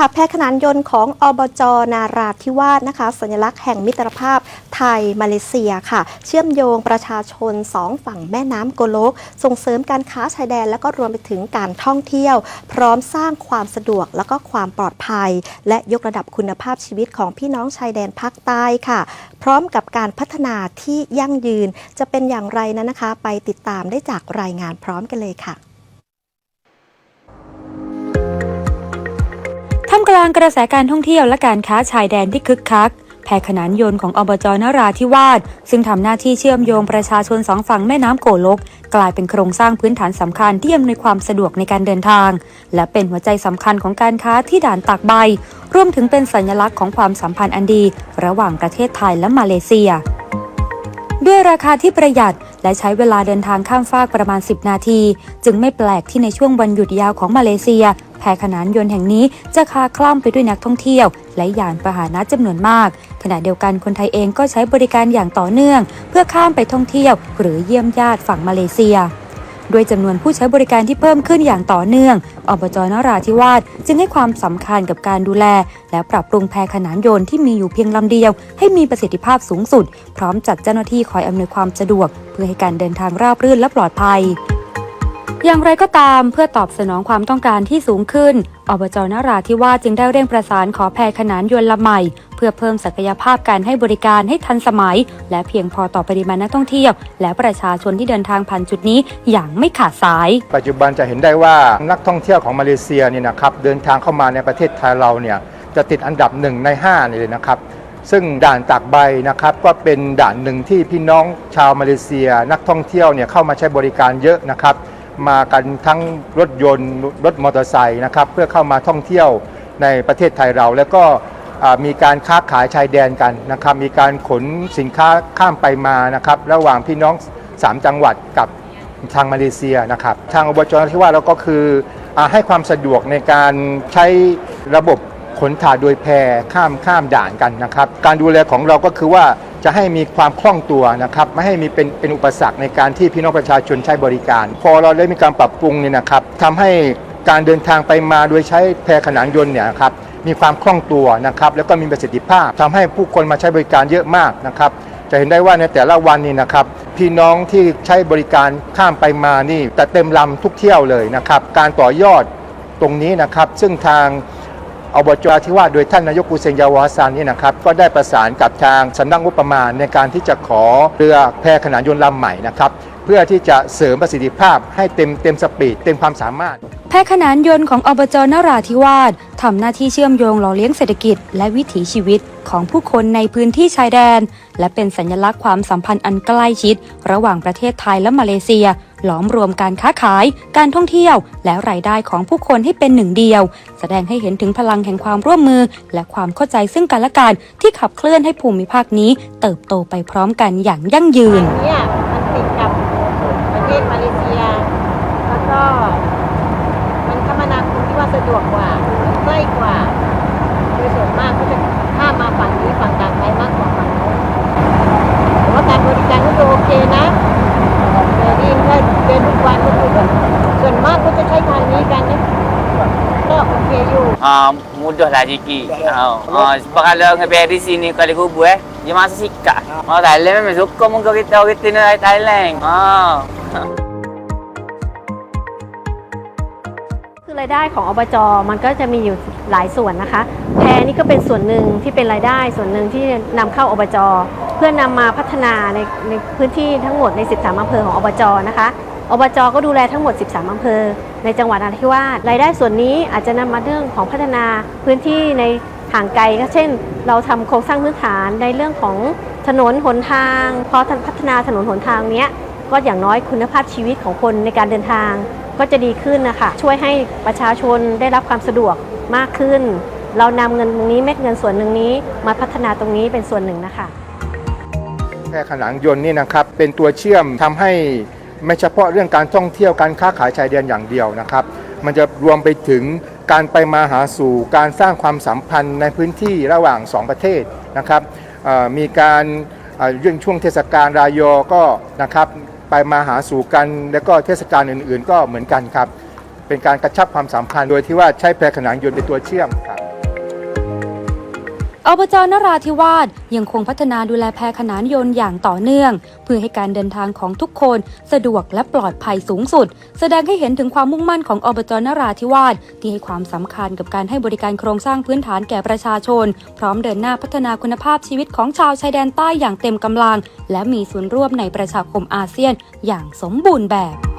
ค่ะแพทย์ขนานยนต์ของอบจนาราธิวาสนะคะ สัญลักษณ์แห่งมิตรภาพไทยมาเลเซียค่ะ เชื่อมโยงประชาชนสองฝั่งแม่น้ำโกโลก ส่งเสริมการค้าชายแดน และก็รวมไปถึงการท่องเที่ยว พร้อมสร้างความสะดวกและก็ความปลอดภัย และยกระดับคุณภาพชีวิตของพี่น้องชายแดนภาคใต้ค่ะ พร้อมกับการพัฒนาที่ยั่งยืนจะเป็นอย่างไรนั้นนะคะ ไปติดตามได้จากรายงานพร้อมกันเลยค่ะ กลางกระแสการท่องเที่ยวและการค้าชายแดนที่คึกคักแพขนานยนต์ของอบจนราธิวาสซึ่งทำหน้าที่เชื่อมโยงประชาชนสองฝั่งแม่น้ำโกลก กลายเป็นโครงสร้างพื้นฐานสำคัญที่อำนวยความสะดวกในการเดินทาง และเป็นหัวใจสำคัญของการค้าที่ด่านตากใบ รวมถึงเป็นสัญลักษณ์ของความสัมพันธ์อันดี ระหว่างประเทศไทยและมาเลเซีย ด้วยราคาที่ประหยัดและใช้เวลาเดินทางข้ามฟากประมาณ 10 นาที จึงไม่แปลกที่ในช่วงวันหยุดยาวของมาเลเซีย แพขนานยนต์แห่งนี้จะคาคล่ำไปด้วยนักท่องเที่ยว และยานพาหนะจำนวนมาก ขณะเดียวกันคนไทยเองก็ใช้บริการอย่างต่อเนื่อง เพื่อข้ามไปท่องเที่ยว หรือเยี่ยมญาติฝั่งมาเลเซีย ด้วยจำนวนผู้ใช้บริการที่เพิ่มขึ้นอย่างต่อเนื่องอบจนราธิวาสจึงให้ความสำคัญกับการดูแล และปรับปรุงแพขนานยนต์ที่มีอยู่เพียงลำเดียว ให้มีประสิทธิภาพสูงสุด พร้อมจัดเจ้าหน้าที่คอยอำนวยความสะดวก เพื่อให้การเดินทางราบรื่นและปลอดภัย อย่างไรก็ตามเพื่อตอบสนองความต้องการที่สูงขึ้น อบจนราธิวาสจึงได้เร่งประสานขอแพรขนานยนต์ลำใหม่ เพื่อเพิ่มศักยภาพการให้บริการให้ทันสมัย และเพียงพอต่อปริมาณนักท่องเที่ยว และประชาชนที่เดินทางผ่านจุดนี้อย่างไม่ขาดสาย ปัจจุบันจะเห็นได้ว่านักท่องเที่ยวของมาเลเซียเนี่ยนะครับเดินทางเข้ามาในประเทศไทยเราเนี่ยจะติดอันดับหนึ่งใน5เลยนะครับซึ่งด่านตากใบนะครับก็เป็นด่านหนึ่งที่พี่น้องชาวมาเลเซีย นักท่องเที่ยวเนี่ยเข้ามาใช้บริการเยอะนะครับ มากันทั้งรถยนต์รถมอเตอร์ไซค์นะครับเพื่อเข้ามาท่องเที่ยวในประเทศไทยเรา แล้วก็มีการค้าขายชายแดนกันนะครับมีการขนสินค้าข้ามไปมานะครับระหว่างพี่น้อง 3 จังหวัดกับทางมาเลเซียนะครับทางอบจนที่ว่าเราก็คืออให้ความสะดวกในการใช้ระบบขนถ่ายโดยแพข้ามข้ามด่านกันนะครับ การดูแลของเราก็คือว่า จะให้มีความคล่องตัวนะครับไม่ให้มีเป็นเป็นอุปสรรคในการที่พี่น้องประชาชนใช้บริการ พอเราได้มีการปรับปรุงเนี่ยนะครับทำให้การเดินทางไปมาโดยใช้แพขนานยนต์เนี่ยครับมีความคล่องตัวนะครับแล้วก็มีประสิทธิภาพทำให้ผู้คนมาใช้บริการเยอะมากนะครับจะเห็นได้ว่าในแต่ละวันนี่นะครับพี่น้องที่ใช้บริการข้ามไปมานี่แต่เต็มลำทุกเที่ยวเลยนะครับการต่อยอดตรงนี้นะครับซึ่งทาง อบจที่ว่าโดยท่านนายกกุเซนยาวาซานนี่นะครับก็ได้ประสานกับทางสำนักงบประมาณในการที่จะขอเรือแพขนานยนต์ลำใหม่นะครับเพื่อที่จะเสริมประสิทธิภาพให้เต็มเต็มสปีดเต็มความสามารถ แพขนานยนต์ของอบจนราธิวาสทำหน้าที่เชื่อมโยงหล่อเลี้ยงเศรษฐกิจ และวิถีชีวิตของผู้คนในพื้นที่ชายแดน และเป็นสัญลักษณ์ความสัมพันธ์อันใกล้ชิด ระหว่างประเทศไทยและมาเลเซีย หลอมรวมการค้าขาย การท่องเที่ยว และรายได้ของผู้คนให้เป็นหนึ่งเดียว แสดงให้เห็นถึงพลังแห่งความร่วมมือ และความเข้าใจซึ่งกันและกันที่ขับเคลื่อนให้ภูมิภาคนี้ เติบโตไปพร้อมกันอย่างยั่งยืน เนี่ยมันติดกับประเทศมาเลเซีย แล้วก็ มันคมนาคมที่ว่าสะดวกกว่ามันใกล้กว่า โดยส่วนมากก็จะข้ามมาฝั่งนี้ฝั่งต่างไทยมากกว่าฝั่งโน้นแต่ว่าการบริการก็ดูโอเคนะแต่ที่ถ้าเดินทุกวันก็คือแบบส่วนมากก็จะใช้ทางนี้กันนะก็โอ เคอยู่ Ah, mudah lah sikit. Ha. Ah, sebab kalau ngeper di sini kali kubu eh, dia masa sikat. Orang Thailand memang suka muka kita orang kita ni dari Thailand. Ha. คือรายได้ของอบจมันก็จะมีอยู่หลายส่วนนะคะ แพรนี่ก็เป็นส่วนหนึ่งที่เป็นรายได้ส่วนหนึ่งที่นำเข้าอบจเพื่อนำมาพัฒนาในในพื้นที่ทั้งหมดใน 13อำเภอของอบจนะคะ อบจก็ดูแลทั้งหมด 13 อำเภอ ในจังหวัดนราธิวาสรายได้ส่วนนี้อาจจะนำมาเรื่องของพัฒนาพื้นที่ในห่างไกลก็เช่น เราทำโครงสร้างพื้นฐานในเรื่องของถนนหนทางพอพัฒนาถนนหนทางเนี้ยก็อย่างน้อยคุณภาพชีวิตของคนในการเดินทาง ก็จะดีขึ้นนะคะช่วยให้ประชาชนได้รับความสะดวกมากขึ้น เรานำเงินตรงนี้เม็ดเงินส่วนหนึ่งนี้ มาพัฒนาตรงนี้เป็นส่วนหนึ่งนะคะแพรขนานยนต์นี่นะครับเป็นตัวเชื่อมทำให้ ไม่เฉพาะเรื่องการท่องเที่ยวการค้าขายชายแดนอย่างเดียวนะครับ มันจะรวมไปถึงการไปมาหาสู่การสร้างความสัมพันธ์ในพื้นที่ระหว่าง 2 ประเทศนะครับมีการเรื่องช่วงเทศกาลรายอก็นะครับไปมาหาสู่กันแล้วก็เทศกาลอื่น ๆ ก็เหมือนกันครับ เป็นการกระชับความสัมพันธ์โดยที่ว่าใช้แพรขนานยนต์เป็นตัวเชื่อมครับ อบจนราธิวาสยังคงพัฒนาดูแลแพขนานยนต์อย่างต่อเนื่อง เพื่อให้การเดินทางของทุกคนสะดวกและปลอดภัยสูงสุด แสดงให้เห็นถึงความมุ่งมั่นของอบจนราธิวาสที่ให้ความสำคัญกับการให้บริการโครงสร้างพื้นฐานแก่ประชาชน พร้อมเดินหน้าพัฒนาคุณภาพชีวิตของชาวชายแดนใต้อย่างเต็มกำลัง และมีส่วนร่วมในประชาคมอาเซียนอย่างสมบูรณ์แบบ